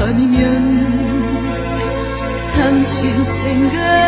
아니면 당신 생각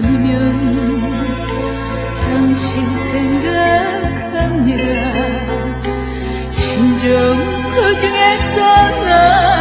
번이면 당신 생각하느라 진정 소중했던 나.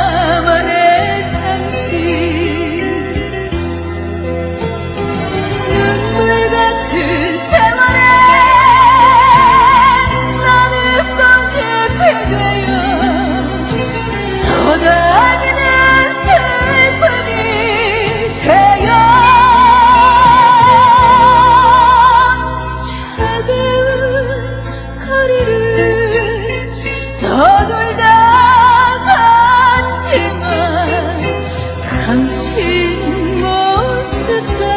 情我識得。